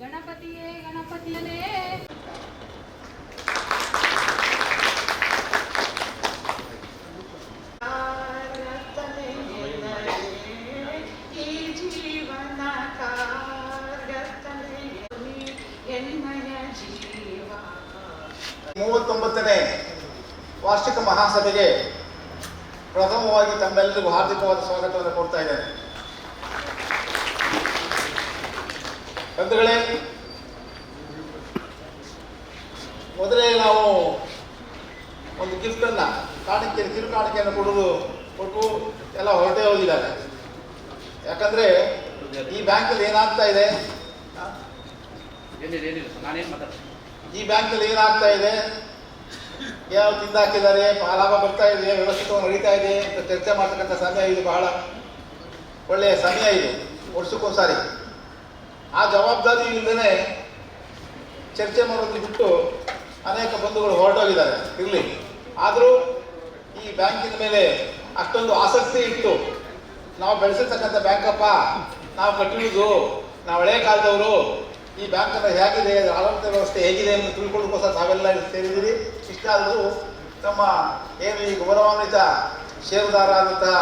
ಗಣಪತಿಯೇ ಗಣಪತಿಯನೇ ಮೂವತ್ತೊಂಬತ್ತನೇ ವಾರ್ಷಿಕ ಮಹಾಸಭೆಗೆ ಪ್ರಥಮವಾಗಿ ತಮ್ಮೆಲ್ಲರಿಗೂ ಹಾರ್ದಿಕವಾದ ಸ್ವಾಗತವನ್ನು ಕೊಡ್ತಾ ಇದ್ದೇನೆ. ಬಂಧುಗಳೇ ಮೊದಲೇ ನಾವು ಒಂದು ಗಿಫ್ಟನ್ನು ಕಾಣಿಕೆ ಕಿರು ಕಾಣಿಕೆಯನ್ನು ಕೊಡೋದು ಕೊಟ್ಟು ಎಲ್ಲ ಹೊರಟೇ ಹೋಗಿದ್ದಾರೆ. ಯಾಕಂದರೆ ಈ ಬ್ಯಾಂಕಲ್ಲಿ ಏನಾಗ್ತಾ ಇದೆ? ಈ ಬ್ಯಾಂಕಲ್ಲಿ ಏನಾಗ್ತಾ ಇದೆ? ಯಾವ ತಿಂದಾಕಿದ್ದಾರೆ ಲಾಭ ಬರ್ತಾ ಇದೆ ವ್ಯವಸ್ಥಿತವಾಗಿ ನಡೀತಾ ಇದೆ ಅಂತ ಚರ್ಚೆ ಮಾಡ್ತಕ್ಕಂಥ ಸಮಯ ಇದು ಬಹಳ ಒಳ್ಳೆಯ ಸಮಯ ಇದು, ವರ್ಷಕ್ಕೊಂದ್ಸಾರಿ. ಆ ಜವಾಬ್ದಾರಿ ಇಲ್ಲದೇ ಚರ್ಚೆ ಮಾಡೋದು ಬಿಟ್ಟು ಅನೇಕ ಬಂಧುಗಳು ಹೊರಟೋಗಿದ್ದಾರೆ ಇರಲಿ. ಆದರೂ ಈ ಬ್ಯಾಂಕಿನ ಮೇಲೆ ಅಷ್ಟೊಂದು ಆಸಕ್ತಿ ಇತ್ತು ನಾವು ಬೆಳೆಸಿರ್ತಕ್ಕಂಥ ಬ್ಯಾಂಕಪ್ಪ, ನಾವು ಕಟ್ಟಿರೋದು, ನಾವು ಹಳೆ ಕಾಲದವರು ಈ ಬ್ಯಾಂಕನ್ನು ಹೇಗಿದೆ ಆಡಳಿತ ವ್ಯವಸ್ಥೆ ಹೇಗಿದೆ ಎಂದು ತಿಳ್ಕೊಳ್ಳೋಕ್ಕೋಸ್ಕರ ತಾವೆಲ್ಲ ಸೇರಿದ್ದೀರಿ. ಇಷ್ಟಾದರೂ ತಮ್ಮ ಏನು ಈ ಗೌರವಾನ್ವಿತ ಷೇರುದಾರ ಆದಂತಹ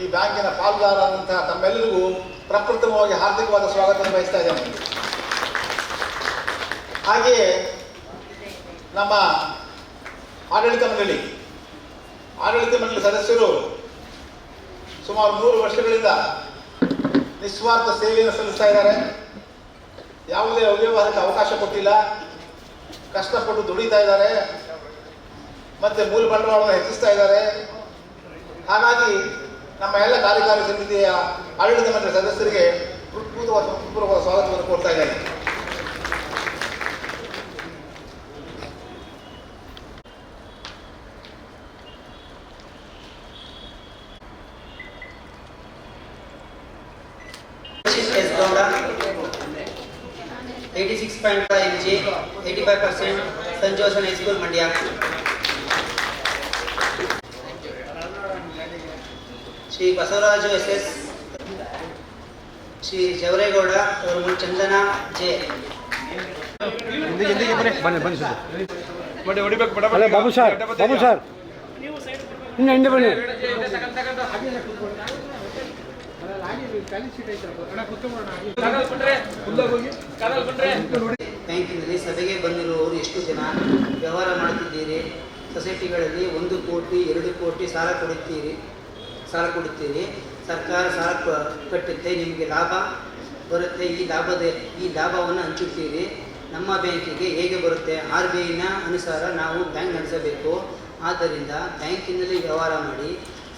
ಈ ಬ್ಯಾಂಕಿನ ಪಾಲುದಾರ ಆದಂತಹ ತಮ್ಮೆಲ್ಲರಿಗೂ ಪ್ರಪ್ರಥಮವಾಗಿ ಹಾರ್ದಿಕವಾದ ಸ್ವಾಗತ ಬಯಸ್ತಾ ಇದ್ದೇನೆ. ಹಾಗೆಯೇ ನಮ್ಮ ಆಡಳಿತ ಮಂಡಳಿ ಆಡಳಿತ ಮಂಡಳಿ ಸದಸ್ಯರು ಸುಮಾರು ಮೂರು ವರ್ಷಗಳಿಂದ ನಿಸ್ವಾರ್ಥ ಸೇವೆಯನ್ನು ಸಲ್ಲಿಸ್ತಾ ಇದ್ದಾರೆ. ಯಾವುದೇ ಅವ್ಯವಹಾರಕ್ಕೆ ಅವಕಾಶ ಕೊಟ್ಟಿಲ್ಲ. ಕಷ್ಟಪಟ್ಟು ದುಡಿತಾ ಇದ್ದಾರೆ. ಮತ್ತೆ ಮೂಲ ಬಂಡವಾಳವನ್ನು ಹೆಚ್ಚಿಸ್ತಾ ಇದ್ದಾರೆ. ಹಾಗಾಗಿ ನಮ್ಮ ಎಲ್ಲ ಕಾರ್ಯಕಾರಿ ಸಮಿತಿಯ ಆಡಳಿತ ಮಂಡಳಿ ಸದಸ್ಯರಿಗೆ ಹೃತ್ಪೂರ್ವ ಸ್ವಾಗತವನ್ನು ಕೊಡ್ತಾ ಇದ್ದೇನೆ. 86.5 MG, 85%, St. Joseph High School, Mandya. Shri Basavaraju S S Shri Javaregowda ಅವರು Chandana J. Babu sir Babu sir. ಹಿಂದೆ ಹಿಂದೆ ಬನ್ನಿ. ಬ್ಯಾಂಕಿನಲ್ಲಿ ಸಭೆಗೆ ಬಂದಿರುವವರು ಎಷ್ಟು ಜನ ವ್ಯವಹಾರ ಮಾಡುತ್ತಿದ್ದೀರಿ? ಸೊಸೈಟಿಗಳಲ್ಲಿ ಒಂದು ಕೋಟಿ, ಎರಡು ಕೋಟಿ ಸಾಲ ಕೊಡುತ್ತೀರಿ ಸಾಲ ಕೊಡುತ್ತೀರಿ. ಸರ್ಕಾರ ಸಾಲ ಕಟ್ಟುತ್ತೆ, ನಿಮಗೆ ಲಾಭ ಬರುತ್ತೆ. ಈ ಲಾಭದ, ಈ ಲಾಭವನ್ನು ಹಂಚುತ್ತೀರಿ. ನಮ್ಮ ಬ್ಯಾಂಕಿಗೆ ಹೇಗೆ ಬರುತ್ತೆ? ಆರ್ ಬಿ ಐನ ಅನುಸಾರ ನಾವು ಬ್ಯಾಂಕ್ ನಡೆಸಬೇಕು. ಆದ್ದರಿಂದ ಬ್ಯಾಂಕಿನಲ್ಲಿ ವ್ಯವಹಾರ ಮಾಡಿ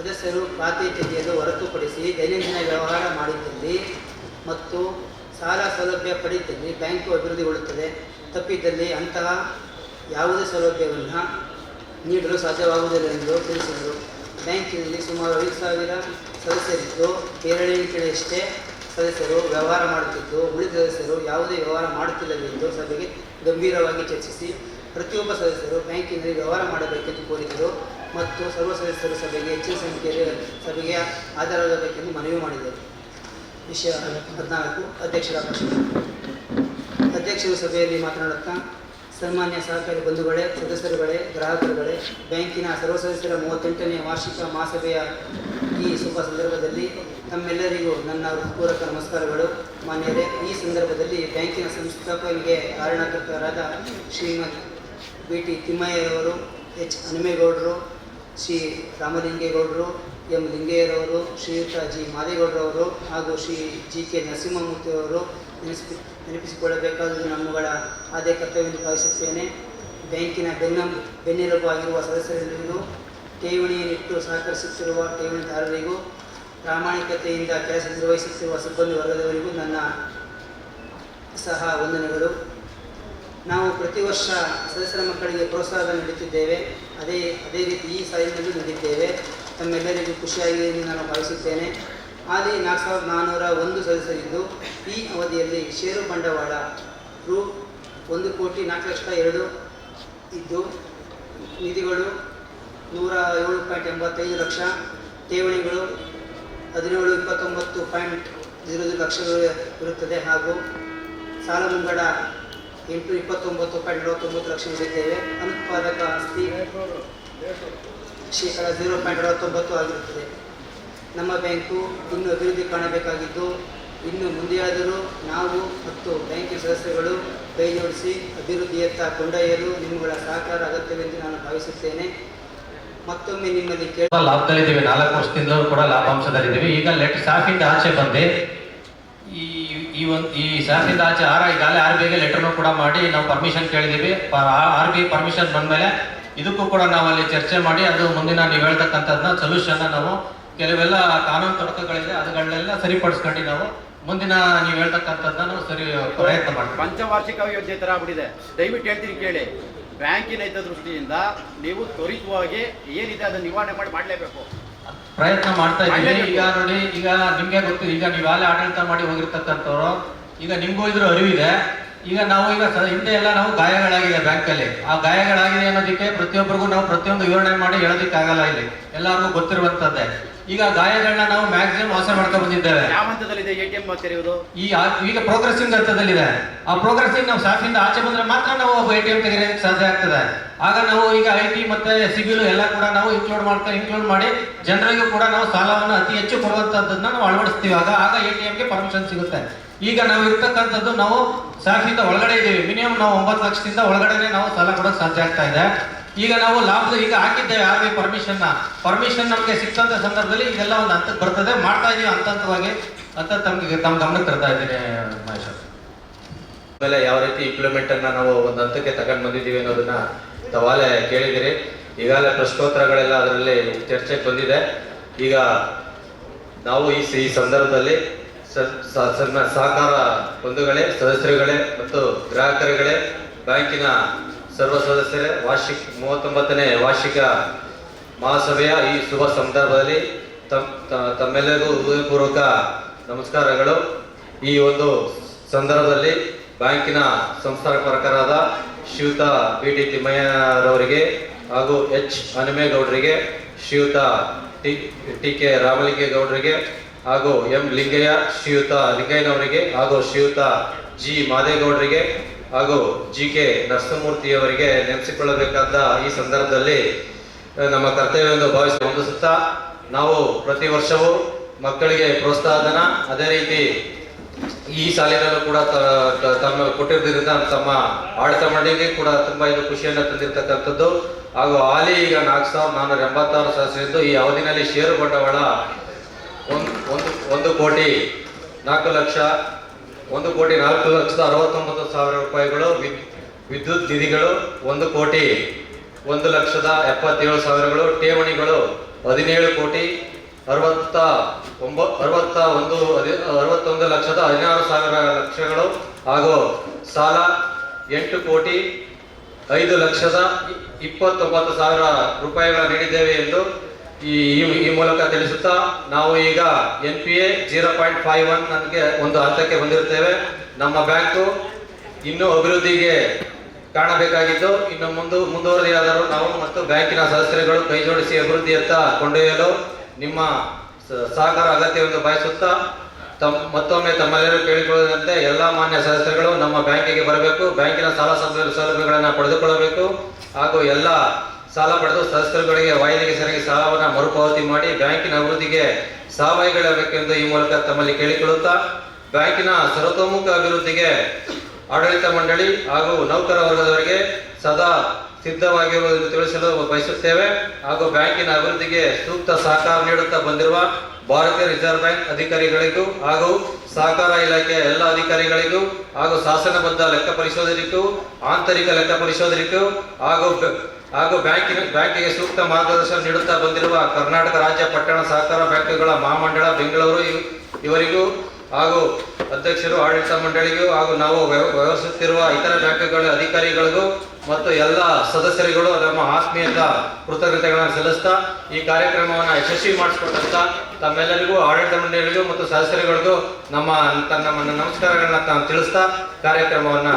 ಸದಸ್ಯರು ಖಾತೆ ತೆಗೆಯಲು ಹೊರತುಪಡಿಸಿ ದೈನಂದಿನ ವ್ಯವಹಾರ ಮಾಡಿದ್ದಲ್ಲಿ ಮತ್ತು ಸಾಲ ಸೌಲಭ್ಯ ಪಡೆದಿದ್ದಲ್ಲಿ ಬ್ಯಾಂಕು ಅಭಿವೃದ್ಧಿಗೊಳ್ಳುತ್ತದೆ. ತಪ್ಪಿದ್ದಲ್ಲಿ ಅಂತಹ ಯಾವುದೇ ಸೌಲಭ್ಯವನ್ನು ನೀಡಲು ಸಾಧ್ಯವಾಗುವುದಿಲ್ಲ ಎಂದು ತಿಳಿಸಿದರು. ಬ್ಯಾಂಕಿನಲ್ಲಿ ಸುಮಾರು ಐದು ಸಾವಿರ ಸದಸ್ಯರಿದ್ದು ಕೇರಳಷ್ಟೇ ಸದಸ್ಯರು ವ್ಯವಹಾರ ಮಾಡುತ್ತಿದ್ದು, ಉಳಿದ ಸದಸ್ಯರು ಯಾವುದೇ ವ್ಯವಹಾರ ಮಾಡುತ್ತಿಲ್ಲವೆಂದು ಸಭೆಗೆ ಗಂಭೀರವಾಗಿ ಚರ್ಚಿಸಿ ಪ್ರತಿಯೊಬ್ಬ ಸದಸ್ಯರು ಬ್ಯಾಂಕಿನಲ್ಲಿ ವ್ಯವಹಾರ ಮಾಡಬೇಕೆಂದು ಕೋರಿದರು. ಮತ್ತು ಸರ್ವ ಸದಸ್ಯರ ಸಭೆಗೆ ಹೆಚ್ಚಿನ ಸಂಖ್ಯೆಯಲ್ಲಿ ಸಭೆಗೆ ಹಾಜರಾಗಬೇಕೆಂದು ಮನವಿ ಮಾಡಿದರು. ವಿಷಯ ಹದಿನಾಲ್ಕು, ಅಧ್ಯಕ್ಷರ ಅಧ್ಯಕ್ಷರು ಸಭೆಯಲ್ಲಿ ಮಾತನಾಡುತ್ತಾ, ಸನ್ಮಾನ್ಯ ಸಹಕಾರಿ ಬಂಧುಗಳೇ, ಸದಸ್ಯರುಗಳೇ, ಗ್ರಾಹಕರುಗಳೇ, ಬ್ಯಾಂಕಿನ ಸರ್ವ ಸದಸ್ಯರ ಮೂವತ್ತೆಂಟನೇ ವಾರ್ಷಿಕ ಮಹಾಸಭೆಯ ಈ ಶುಭ ಸಂದರ್ಭದಲ್ಲಿ ತಮ್ಮೆಲ್ಲರಿಗೂ ನನ್ನ ಪೂರಕ ನಮಸ್ಕಾರಗಳು. ಮಾನ್ಯರೇ, ಈ ಸಂದರ್ಭದಲ್ಲಿ ಬ್ಯಾಂಕಿನ ಸಂಸ್ಥಾಪನೆಗೆ ಕಾರಣಕರ್ತರಾದ ಶ್ರೀಮತಿ ಬಿ ಟಿ ತಿಮ್ಮಯ್ಯವರು ಎಚ್. ಹನುಮೇಗೌಡರು ಶ್ರೀ ರಾಮಲಿಂಗೇಗೌಡರು, ಎಂ. ಲಿಂಗಯ್ಯರವರು ಶ್ರೀಯುತ ಜಿ ಮಾದೇಗೌಡರವರು ಹಾಗೂ ಶ್ರೀ ಜಿ ಕೆ ನರಸಿಂಹಮೂರ್ತಿಯವರು ನೆನಪಿ ನೆನಪಿಸಿಕೊಳ್ಳಬೇಕಾದುದು ನಮ್ಮಗಳ ಆದ್ಯ ಕರ್ತವ್ಯವೆಂದು ಭಾವಿಸುತ್ತೇನೆ. ಬ್ಯಾಂಕಿನ ಬೆನ್ನ ಬೆನ್ನೆಲುಬು ಆಗಿರುವ ಸದಸ್ಯರೆಲ್ಲರಿಗೂ ಠೇವಣಿಯನ್ನಿಟ್ಟು ಸಹಕರಿಸುತ್ತಿರುವ ಠೇವಣಿದಾರರಿಗೂ, ಪ್ರಾಮಾಣಿಕತೆಯಿಂದ ಕೆಲಸ ನಿರ್ವಹಿಸುತ್ತಿರುವ ಸಿಬ್ಬಂದಿ ವರ್ಗದವರಿಗೂ ನನ್ನ ಸಹ ವಂದನೆಗಳು. ನಾವು ಪ್ರತಿ ವರ್ಷ ಸದಸ್ಯರ ಮಕ್ಕಳಿಗೆ ಪ್ರೋತ್ಸಾಹ ನೀಡುತ್ತಿದ್ದೇವೆ. ಅದೇ ಅದೇ ರೀತಿ ಈ ಸಾಲಿನಲ್ಲೂ ನೀಡಿದ್ದೇವೆ. ತಮ್ಮೆಲ್ಲರಿಗೂ ಖುಷಿಯಾಗಿದೆ ಎಂದು ನಾನು ಭಾವಿಸುತ್ತೇನೆ. ಆದಿ ನಾಲ್ಕು ಸಾವಿರದ ನಾನ್ನೂರ ಒಂದು ಸದಸ್ಯರಿದ್ದು, ಈ ಅವಧಿಯಲ್ಲಿ ಷೇರು ಬಂಡವಾಳ ರು ಒಂದು ಕೋಟಿ ನಾಲ್ಕು ಲಕ್ಷ ಎರಡು ಇದ್ದು, ನಿಧಿಗಳು ನೂರ ಏಳು ಪಾಯಿಂಟ್ ಎಂಬತ್ತೈದು ಲಕ್ಷ, ಠೇವಣಿಗಳು ಹದಿನೇಳು ಇಪ್ಪತ್ತೊಂಬತ್ತು ಪಾಯಿಂಟ್ ಜೀರೋ ಜೀರೋ ಲಕ್ಷಗಳು ಇರುತ್ತದೆ ಹಾಗೂ ಸಾಲ ಮುಂಗಡ ಎಂಟು ಇಪ್ಪತ್ತೊಂಬತ್ತು ಪಾಯಿಂಟ್ ನಲವತ್ತೊಂಬತ್ತು ಲಕ್ಷ ನೀಡಿದ್ದೇವೆ ಅನುತ್ಪಾದಕ ಆಸ್ತಿ ಶೇಕಡ ಝೀರೋ ಪಾಯಿಂಟ್ ಅರವತ್ತೊಂಬತ್ತು ಆಗಿರುತ್ತದೆ. ನಮ್ಮ ಬ್ಯಾಂಕು ಇನ್ನು ಅಭಿವೃದ್ಧಿ ಕಾಣಬೇಕಾಗಿದ್ದು, ಇನ್ನು ಮುಂದೆಯಾದರೂ ನಾವು ಮತ್ತು ಬ್ಯಾಂಕಿನ ಸದಸ್ಯರುಗಳು ಕೈ ಜೋಡಿಸಿ ಅಭಿವೃದ್ಧಿಯತ್ತ ಕೊಂಡೊಯ್ಯಲು ನಿಮ್ಮಗಳ ಸಹಕಾರ ಅಗತ್ಯವೆಂದು ನಾನು ಭಾವಿಸುತ್ತೇನೆ. ಮತ್ತೊಮ್ಮೆ ನಿಮ್ಮಲ್ಲಿ ಕೇಳ ಲಾಭದಲ್ಲಿದ್ದೀವಿ. ನಾಲ್ಕು ವರ್ಷದಿಂದಲೂ ಕೂಡ ಲಾಭಾಂಶದಲ್ಲಿದ್ದೀವಿ. ಈಗ ಲೆಟ್ ಸ್ಟಾಫಿಂದ ಆಚೆ ಬಂದು. ಈ ಒಂದು, ಈ ಶಾಸನದ ಆಚೆ ಆರ್ ಈಗಾಗಲೇ ಆರ್ ಬಿ ಐಗೆ ಲೆಟರ್ನು ಕೂಡ ಮಾಡಿ ನಾವು ಪರ್ಮಿಷನ್ ಕೇಳಿದ್ದೀವಿ ಆರ್ ಬಿ ಐ ಪರ್ಮಿಷನ್ ಬಂದಮೇಲೆ ಇದಕ್ಕೂ ಕೂಡ ನಾವು ಅಲ್ಲಿ ಚರ್ಚೆ ಮಾಡಿ ಅದು ಮುಂದಿನ ನೀವು ಹೇಳ್ತಕ್ಕಂಥದ್ದನ್ನ ಸೊಲ್ಯೂಷನ್ನ ನಾವು ಕೆಲವೆಲ್ಲ ಕಾನೂನು ತೊಡಕಗಳಿದೆ, ಅದುಗಳನ್ನೆಲ್ಲ ಸರಿಪಡಿಸ್ಕೊಂಡು ನಾವು ಮುಂದಿನ ನೀವು ಹೇಳ್ತಕ್ಕಂಥದ್ದನ್ನ ನಾವು ಸರಿ, ಪ್ರಯತ್ನ ಮಾಡಿ ಪಂಚವಾರ್ಷಿಕ ಯೋಜನೆ ಥರ ಆಗ್ಬಿಟ್ಟಿದೆ. ದಯವಿಟ್ಟು ಹೇಳ್ತೀನಿ ಕೇಳಿ. ಬ್ಯಾಂಕಿನ ಹಿತದೃಷ್ಟಿಯಿಂದ ನೀವು ತ್ವರಿತವಾಗಿ ಏನಿದೆ ಅದನ್ನು ನಿವಾರಣೆ ಮಾಡಿ ಮಾಡಲೇಬೇಕು. ಪ್ರಯತ್ನ ಮಾಡ್ತಾ ಇದ್ದೀವಿ. ಈಗ ನೋಡಿ ಈಗ ನಿಮ್ಗೆ ಗೊತ್ತು ಈಗ ನೀವು ಅಲ್ಲೇ ಆಡಳಿತ ಮಾಡಿ ಹೋಗಿರ್ತಕ್ಕಂಥವ್ರು ಈಗ ನಿಮ್ಗೂ ಇದ್ರ ಅರಿವಿದೆ. ಈಗ ನಾವು ಈಗ ಹಿಂದೆ ಎಲ್ಲ ನಾವು ಗಾಯಗಳಾಗಿದೆ ಬ್ಯಾಂಕಲ್ಲಿ ಆ ಗಾಯಗಳಾಗಿದೆ ಅನ್ನೋದಕ್ಕೆ ಪ್ರತಿಯೊಬ್ಬರಿಗೂ ನಾವು ಪ್ರತಿಯೊಂದು ವಿವರಣೆ ಮಾಡಿ ಹೇಳೋದಕ್ಕಾಗಲ್ಲ ಇಲ್ಲಿ. ಎಲ್ಲರಿಗೂ ಗೊತ್ತಿರುವಂತದ್ದೇ ಈಗ ಗಾಯಗಳನ್ನ ನಾವು ಮ್ಯಾಕ್ಸಿಮಮ್ ವಾಸ ಮಾಡ್ತಾ ಬಂದಿದ್ದೇವೆ. ಯಾವ ಹಂತದಲ್ಲಿದೆ ಎ ಟಿ ಎಂ ತೆರೆಯುವುದು ಈ ಆ- ಈಗ ಪ್ರೋಗ್ರೆಸಿಂಗ್ ಹಂತದಲ್ಲಿದೆ. ಆ ಪ್ರೋಗ್ರೆಸಿಂಗ್ ನಾವು ಸಾಫಿಂದ ಆಚೆ ಬಂದ್ರೆ ಮಾತ್ರ ನಾವು ಎ ಟಿ ಎಂ ತೆಗೆಯೋದಕ್ಕೆ ಸಾಧ್ಯ ಆಗ್ತದೆ. ಆಗ ನಾವು ಈಗ ಐ ಟಿ ಮತ್ತೆ ಸಿಬಿಲ್ ಎಲ್ಲ ಕೂಡ ನಾವು ಇನ್ಕ್ಲೂಡ್ ಮಾಡ್ತಾ ಇನ್ಕ್ಲೂಡ್ ಮಾಡಿ ಜನರಿಗೂ ಕೂಡ ನಾವು ಸಾಲವನ್ನು ಅತಿ ಹೆಚ್ಚು ಕೊಡುವಂತದ್ದನ್ನ ನಾವು ಅಳವಡಿಸ್ತೀವಿ. ಆಗ ಆಗ ಎ ಟಿ ಎಂಗೆ ಪರ್ಮಿಷನ್ ಸಿಗುತ್ತೆ. ಈಗ ನಾವು ಇರ್ತಕ್ಕಂಥದ್ದು ನಾವು ಸಾಫಿಂದ ಒಳಗಡೆ ಇದ್ದೀವಿ ಮಿನಿಮಮ್ ನಾವು ಒಂಬತ್ತು ಲಕ್ಷದಿಂದ ಒಳಗಡೆನೆ ನಾವು ಸಾಲ ಕೊಡೋಕೆ ಸಾಧ್ಯ ಆಗ್ತಾ ಇದೆ. ಈಗ ನಾವು ಲಾಭದ ಈಗ ಹಾಕಿದ್ದೇವೆ ಆರ್ ಬಿ ಪರ್ಮಿಷನ್ ಪರ್ಮಿಷನ್ ನಮಗೆ ಸಿಕ್ಕಂತ ಸಂದರ್ಭದಲ್ಲಿ ಇದೆಲ್ಲ ಒಂದು ಹಂತಕ್ಕೆ ಬರ್ತದೆ. ಮಾಡ್ತಾ ಇದೀವಿ ಹಂತ ಹಂತವಾಗಿ ಅಂತ ತಮಗೆ ತಮ್ಮ ಗಮನಕ್ಕೆ ತರ್ತಾ ಇದ್ದೀನಿ, ಮಹೇಶ್ ಆಮೇಲೆ ಯಾವ ರೀತಿ ಇಂಪ್ಲಿಮೆಂಟ್ ಅನ್ನ ನಾವು ಒಂದು ಹಂತಕ್ಕೆ ತಗೊಂಡು ಬಂದಿದ್ದೀವಿ ಅನ್ನೋದನ್ನ ತವಾಲೆ ಕೇಳಿದಿರಿ. ಈಗಾಗಲೇ ಪ್ರಶ್ನೋತ್ತರಗಳೆಲ್ಲ ಅದರಲ್ಲಿ ಚರ್ಚೆಗೆ ಬಂದಿದೆ. ಈಗ ನಾವು ಈ ಈ ಸಂದರ್ಭದಲ್ಲಿ ಸಣ್ಣ ಸಹಕಾರ ಬಂಧುಗಳೇ, ಸದಸ್ಯರುಗಳೇ ಮತ್ತು ಗ್ರಾಹಕರುಗಳೇ ಬ್ಯಾಂಕಿನ ಸರ್ವ ಸದಸ್ಯರೇ, ವಾರ್ಷಿಕ ಮೂವತ್ತೊಂಬತ್ತನೇ ವಾರ್ಷಿಕ ಮಹಾಸಭೆಯ ಈ ಶುಭ ಸಂದರ್ಭದಲ್ಲಿ ತಮ್ಮೆಲ್ಲರಿಗೂ ಹೃದಯಪೂರ್ವಕ ನಮಸ್ಕಾರಗಳು. ಈ ಒಂದು ಸಂದರ್ಭದಲ್ಲಿ ಬ್ಯಾಂಕಿನ ಸಂಸ್ಥಾಪಕರಾದ ಶ್ರೀಯುತ ಬಿ ಟಿ ತಿಮ್ಮಯ್ಯರವರಿಗೆ ಹಾಗೂ ಎಚ್. ಹನುಮೇಗೌಡರಿಗೆ, ಶ್ರೀಯುತ ಟಿ ಟಿ ಕೆ ರಾಮಲಿಂಗೇಗೌಡರಿಗೆ ಹಾಗೂ ಎಂ. ಲಿಂಗಯ್ಯ, ಶ್ರೀಯುತ ಲಿಂಗಯ್ಯನವರಿಗೆ ಹಾಗೂ ಶ್ರೀಯುತ ಜಿ. ಮಾದೇಗೌಡರಿಗೆ ಹಾಗೂ ಜಿ ಕೆ ನರಸಿಂಹಮೂರ್ತಿಯವರಿಗೆ ನೆನೆಸಿಕೊಳ್ಳಬೇಕಾದ ಈ ಸಂದರ್ಭದಲ್ಲಿ ನಮ್ಮ ಕರ್ತವ್ಯವೆಂದು ಭಾವಿಸಿ ಹೊಂದಿಸುತ್ತಾ ನಾವು ಪ್ರತಿ ವರ್ಷವೂ ಮಕ್ಕಳಿಗೆ ಪ್ರೋತ್ಸಾಹಧನ, ಅದೇ ರೀತಿ ಈ ಸಾಲಿನಲ್ಲೂ ಕೂಡ ತಮ್ಮ ಕೊಟ್ಟಿರೋದ್ರಿಂದ ತಮ್ಮ ಆಡಳಿತ ಮಂಡಳಿಗೆ ಕೂಡ ತುಂಬಾ ಇದು ಖುಷಿಯನ್ನು ತಂದಿರತಕ್ಕಂಥದ್ದು. ಹಾಗೂ ಹಾಲಿ ಈಗ ನಾಲ್ಕು ಸಾವಿರದ ನಾನ್ನೂರ ಎಂಬತ್ತಾರು ಸದಸ್ಯರಿದ್ದು, ಈ ಅವಧಿನಲ್ಲಿ ಷೇರು ಬಂಡವಾಳ ಒಂದು ಒಂದು ಒಂದು ಕೋಟಿ ನಾಲ್ಕು ಲಕ್ಷ ಒಂದು ಕೋಟಿ ನಾಲ್ಕು ಲಕ್ಷದ ಅರವತ್ತೊಂಬತ್ತು ಸಾವಿರ ರೂಪಾಯಿಗಳು ವಿದ್- ವಿದ್ಯುತ್ ನಿಧಿಗಳು, ಒಂದು ಕೋಟಿ ಒಂದು ಲಕ್ಷದ ಎಪ್ಪತ್ತೇಳು ಸಾವಿರಗಳು, ಠೇವಣಿಗಳು ಹದಿನೇಳು ಕೋಟಿ ಅರವತ್ತ ಒಂಬ, ಅರವತ್ತ ಒಂದು ಅರವತ್ತೊಂದು ಲಕ್ಷದ ಹದಿನಾರು ಸಾವಿರ ಲಕ್ಷಗಳು ಹಾಗೂ ಸಾಲ ಎಂಟು ಕೋಟಿ ಐದು ಲಕ್ಷದ ಇಪ್ಪತ್ತೊಂಬತ್ತು ಸಾವಿರ ರೂಪಾಯಿಗಳ ನೀಡಿದ್ದೇವೆ ಎಂದು ಈ ಈ- ಮೂಲಕ ತಿಳಿಸುತ್ತಾ ನಾವು ಈಗ N P A zero point five one ನನಗೆ ಒಂದು ಹಂತಕ್ಕೆ ಬಂದಿರುತ್ತೇವೆ ನಮ್ಮ ಬ್ಯಾಂಕು ಇನ್ನೂ ಅಭಿವೃದ್ಧಿಗೆ ಕಾಣಬೇಕಾಗಿದ್ದು, ಇನ್ನು ಮುಂದು ಮುಂದುವರೆದಾದರೂ ನಾವು ಮತ್ತು ಬ್ಯಾಂಕಿನ ಸದಸ್ಯರುಗಳು ಕೈ ಜೋಡಿಸಿ ಅಭಿವೃದ್ಧಿಯತ್ತ ಕೊಂಡೊಯ್ಯಲು ನಿಮ್ಮ ಸಹಕಾರ ಅಗತ್ಯವೆಂದು ಬಯಸುತ್ತಾ ತಮ್ಮ ಮತ್ತೊಮ್ಮೆ ತಮ್ಮೆಲ್ಲರೂ ಕೇಳಿಕೊಳ್ಳುವಂತೆ ಎಲ್ಲ ಮಾನ್ಯ ಸದಸ್ಯರುಗಳು ನಮ್ಮ ಬ್ಯಾಂಕಿಗೆ ಬರಬೇಕು. ಬ್ಯಾಂಕಿನ ಸಾಲ ಸೌಲಭ್ಯ ಸೌಲಭ್ಯಗಳನ್ನು ಪಡೆದುಕೊಳ್ಳಬೇಕು. ಹಾಗೂ ಎಲ್ಲ ಸಾಲ ಪಡೆದು ಸದಸ್ಯರುಗಳಿಗೆ ವಾಯಿದೆಗೆ ಸರಿಯಾಗಿ ಸಾಲವನ್ನು ಮರುಪಾವತಿ ಮಾಡಿ ಬ್ಯಾಂಕಿನ ಅಭಿವೃದ್ಧಿಗೆ ಸಹಭಾಗಿಗಳಾಗಬೇಕೆಂದು ಈ ಮೂಲಕ ತಮ್ಮಲ್ಲಿ ಕೇಳಿಕೊಳ್ಳುತ್ತಾ ಬ್ಯಾಂಕಿನ ಸರ್ವತೋಮುಖ ಅಭಿವೃದ್ಧಿಗೆ ಆಡಳಿತ ಮಂಡಳಿ ಹಾಗೂ ನೌಕರ ವರ್ಗದವರಿಗೆ ಸದಾ ಸಿದ್ಧವಾಗಿರುವುದನ್ನು ತಿಳಿಸಲು ಬಯಸುತ್ತೇವೆ. ಹಾಗೂ ಬ್ಯಾಂಕಿನ ಅಭಿವೃದ್ಧಿಗೆ ಸೂಕ್ತ ಸಹಕಾರ ನೀಡುತ್ತಾ ಬಂದಿರುವ ಭಾರತೀಯ ರಿಸರ್ವ್ ಬ್ಯಾಂಕ್ ಅಧಿಕಾರಿಗಳಿಗೂ ಹಾಗೂ ಸಹಕಾರ ಇಲಾಖೆಯ ಎಲ್ಲ ಅಧಿಕಾರಿಗಳಿಗೂ ಹಾಗೂ ಶಾಸನಬದ್ಧ ಲೆಕ್ಕ ಪರಿಶೋಧನೆಗೂ ಆಂತರಿಕ ಲೆಕ್ಕ ಪರಿಶೋಧನೆಗೂ ಹಾಗೂ ಹಾಗೂ ಬ್ಯಾಂಕಿನ ಬ್ಯಾಂಕಿಗೆ ಸೂಕ್ತ ಮಾರ್ಗದರ್ಶನ ನೀಡುತ್ತಾ ಬಂದಿರುವ ಕರ್ನಾಟಕ ರಾಜ್ಯ ಪಟ್ಟಣ ಸಹಕಾರ ಬ್ಯಾಂಕ್ಗಳ ಮಹಾಮಂಡಳ ಬೆಂಗಳೂರು ಇವ್- ಇವರಿಗೂ ಹಾಗೂ ಅಧ್ಯಕ್ಷರು ಆಡಳಿತ ಮಂಡಳಿಗೂ ಹಾಗೂ ನಾವು ವ್ಯವ- ವ್ಯವಹರಿಸುತ್ತಿರುವ ಇತರ ಬ್ಯಾಂಕ್ಗಳ ಅಧಿಕಾರಿಗಳಿಗೂ ಮತ್ತು ಎಲ್ಲ ಸದಸ್ಯರುಗಳು ನಮ್ಮ ಆತ್ಮೀಯದ ಕೃತಜ್ಞತೆಗಳನ್ನು ಸಲ್ಲಿಸ್ತಾ ಈ ಕಾರ್ಯಕ್ರಮವನ್ನು ಯಶಸ್ವಿ ಮಾಡಿಸ್ಕೊಟ್ಟಂತ ತಮ್ಮೆಲ್ಲರಿಗೂ, ಆಡಳಿತ ಮಂಡಳಿಗೂ ಮತ್ತು ಸದಸ್ಯರುಗಳಿಗೂ ನಮ್ಮ ತನ್ನ ನಮಸ್ಕಾರಗಳನ್ನ ತಾನು ತಿಳಿಸ್ತಾ ಕಾರ್ಯಕ್ರಮವನ್ನು